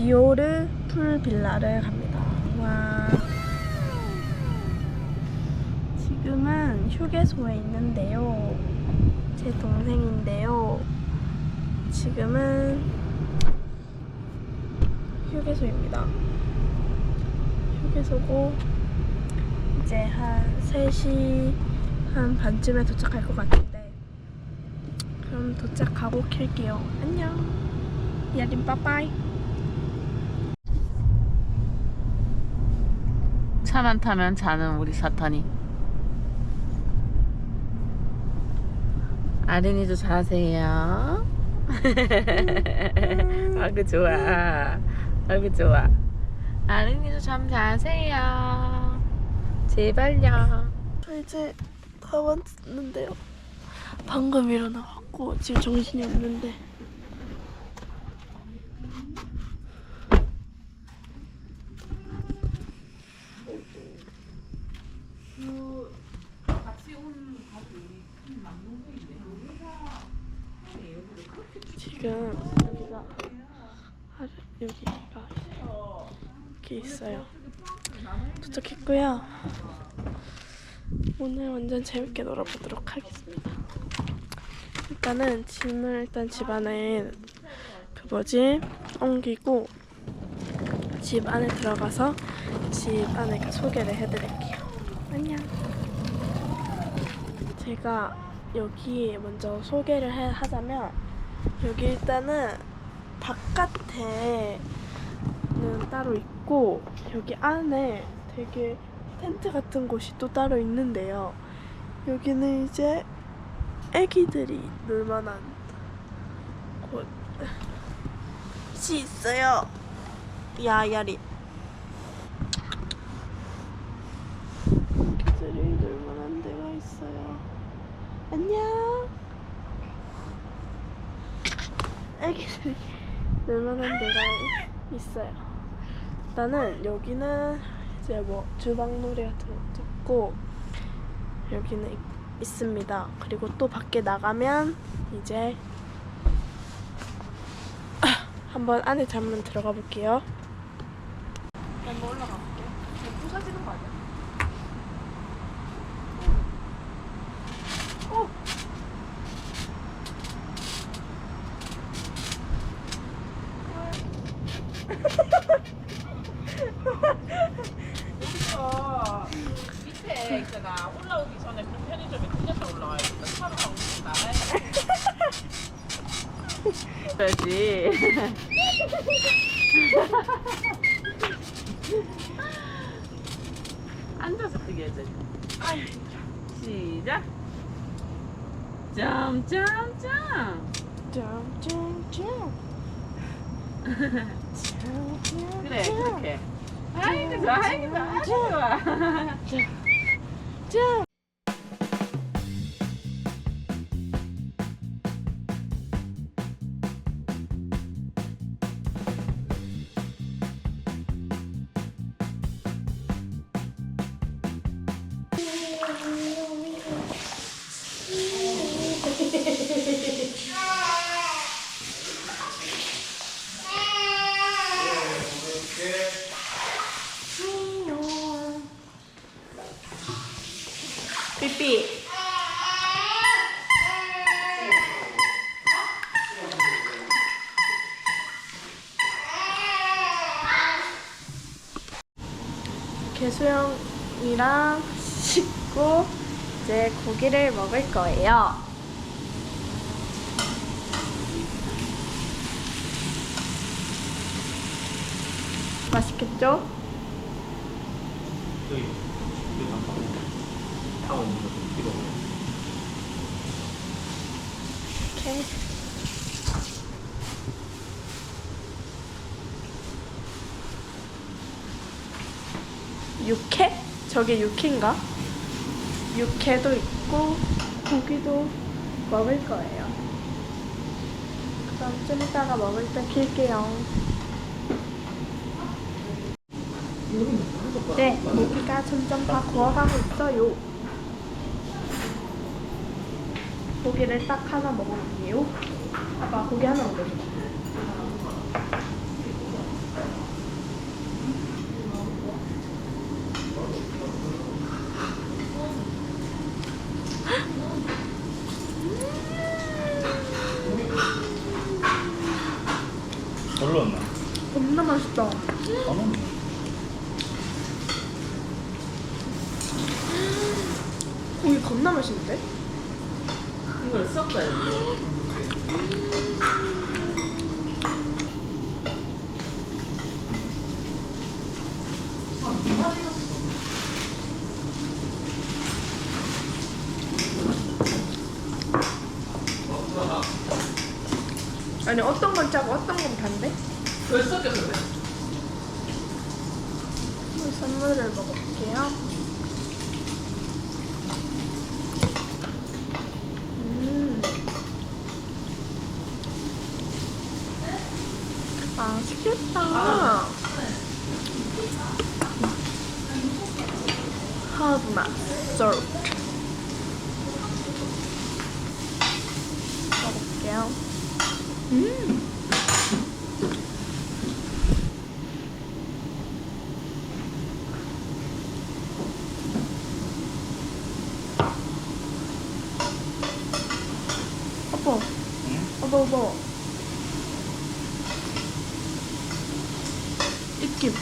디오르 풀빌라를 갑니다. 와. 지금은 휴게소에 있는데요. 제 동생인데요. 지금은 휴게소입니다. 휴게소고 이제 한 3시 한 반쯤에 도착할 것 같은데 그럼 도착하고 킬게요 안녕 야린 빠빠이 차만 타면 자는 우리 사탄이. 아린이도 자세요. 아그 좋아. 아그 좋아. 아린이도 잠 자세요. 제발요. 저 이제 다 왔는데요 방금 일어나갖고 지금 정신이 없는데 지금 여기가 여기가 이렇게 있어요. 도착했고요. 오늘 완전 재밌게 놀아보도록 하겠습니다. 일단은 짐을 일단 집 안에 그 뭐지 옮기고 집 안에 들어가서 집 안에 그 소개를 해드릴게요. 안녕. 제가 여기 먼저 소개를 해- 하자면 여기 일단은 바깥에는 따로 있고 여기 안에 되게 텐트 같은 곳이 또 따로 있는데요. 여기는 이제 애기들이 놀만한 곳이 있어요. 야야리. 애기들이 놀만한 데가 있어요. 안녕. 애기들이 놀만한 데가 있어요. 일단은 여기는 이제 뭐 주방 놀이 같은 것도 있고 여기는 있, 있습니다. 그리고 또 밖에 나가면 이제 한번 안에 잠깐 들어가 볼게요. 한번 올라가 볼게요. 부서지는 거 아니야? 어. 어, 밑에 있잖아. 올라오기 전에 그 편의점에 들렸다 올라와야 돼. 차로 가고 나가야 돼. 그렇지. 앉아서 뜨게 해야지. 시작. 점점점. 짱짱짱. 그래 그렇게. 아이고 좋아 아이고 아이고 좋아. 짱. 개수영이랑 씻고 이제 고기를 먹을 거예요. 맛있겠죠? 여기 여기 잠깐 타고 있는 거좀 찍어 이렇게. 육회? 저게 육회인가? 육회도 있고 고기도 먹을 거예요. 그럼 좀 이따가 먹을 때 킬게요. 네, 고기가 점점 다 구워가고 있어요. 고기를 딱 하나 먹어볼게요. 아빠 고기 하나 먹어줘. 별로 없나? 겁나 맛있다. 고기 겁나 맛있는데? 이걸 섞어야 돼. 아니 어떤 건 짜고 어떤 건 단데? 그걸 섞여서 그래. 선물을 먹어볼게요. 음. 맛있겠다. 하브맛 솔트 먹어볼게요. 음. 아빠, 응? 아빠, 아빠. 입김.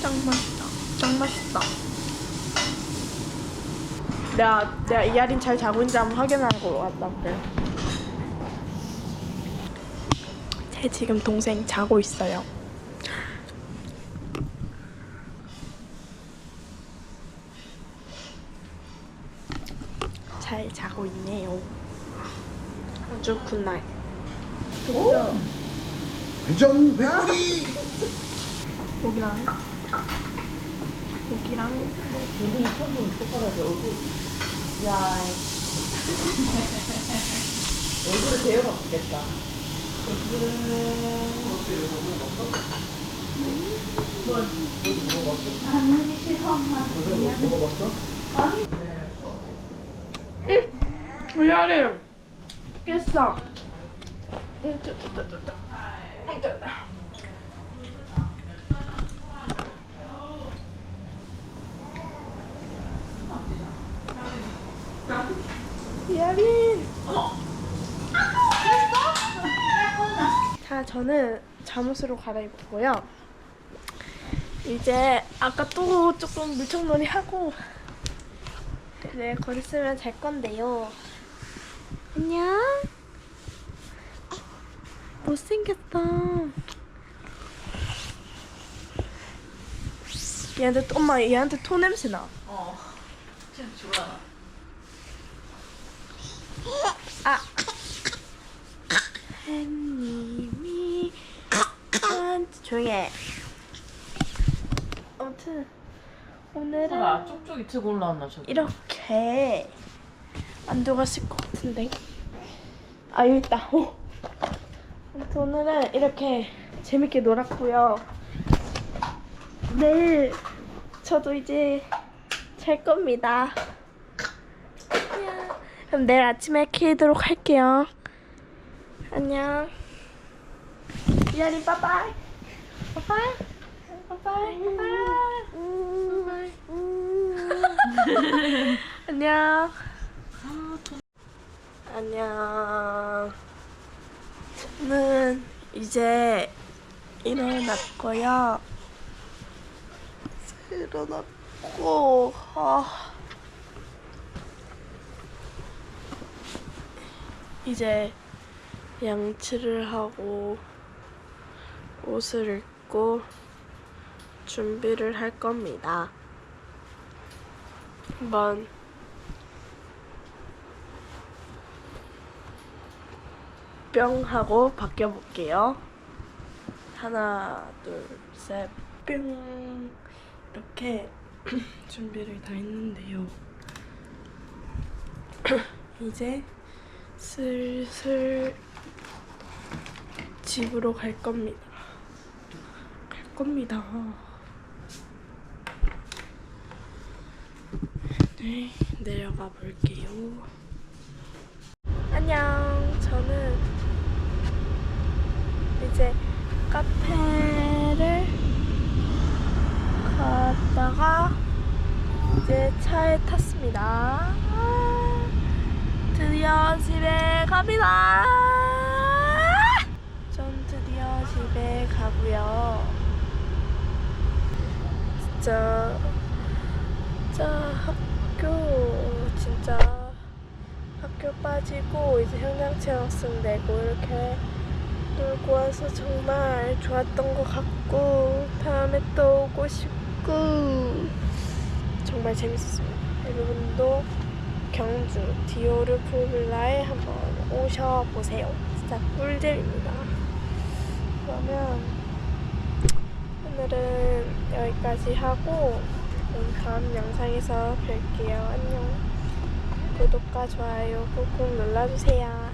짱 맛있다. 짱 맛있다. 내가 내가 이하린 잘 자고 있는지 한번 확인하고 왔다 그래. 제 지금 동생 자고 있어요. 잘 자고 있네요. 아주 굿나잇. 회전 회오리 고기랑 고기랑 야. 얼굴에 대여가 붙겠다. 미안해. 깼어. 응, 저, 저, 저, 저, 저. 응, 저, 저. 미아린. 자, 저는 잠옷으로 갈아입었고요. 이제 아까 또 조금 물총놀이 하고 네, 곧 있으면 잘 건데요. 안녕. 어, 못생겼다. 얘한테 또- 엄마 얘한테 토 냄새 나. 어. 진짜 좋아. 아. 햇님이 한 조용히 해. 아무튼 오늘은 아, 쪽쪽이 트고 올라왔나 저기. 이렇게 만두가 쓸것 같은데. 아 여기 있다. 오. 아무튼 오늘은 이렇게 재밌게 놀았고요. 내일 저도 이제 잘 겁니다. 그럼 내일 아침에 키도록 할게요. 안녕. 이하리 빠빠이. 빠빠이. 빠빠이. 빠빠이. 안녕. 안녕. 저는 이제 일어났고요. 일어났고, 아. 이제 양치를 하고 옷을 입고 준비를 할 겁니다. 한번 뿅 하고 바뀌어 볼게요. 하나, 둘, 셋, 뿅. 이렇게 준비를 다 했는데요. 이제 슬슬 집으로 갈 겁니다. 갈 겁니다. 네, 내려가 볼게요. 안녕. 저는 이제 카페를 갔다가 이제 차에 탔습니다. 아, 드디어 집에 갑니다. 전 드디어 집에 가고요. 진짜 진짜 학교 진짜 학교 빠지고 이제 현장 체험학생 되고 이렇게 놀고 와서 정말 좋았던 것 같고 다음에 또 오고 싶고 정말 재밌었습니다. 여러분도 경주 디오르 풀빌라에 한번 오셔보세요. 진짜 꿀잼입니다. 그러면 오늘은 여기까지 하고 다음 영상에서 뵐게요. 안녕. 구독과 좋아요 꾹꾹 눌러주세요.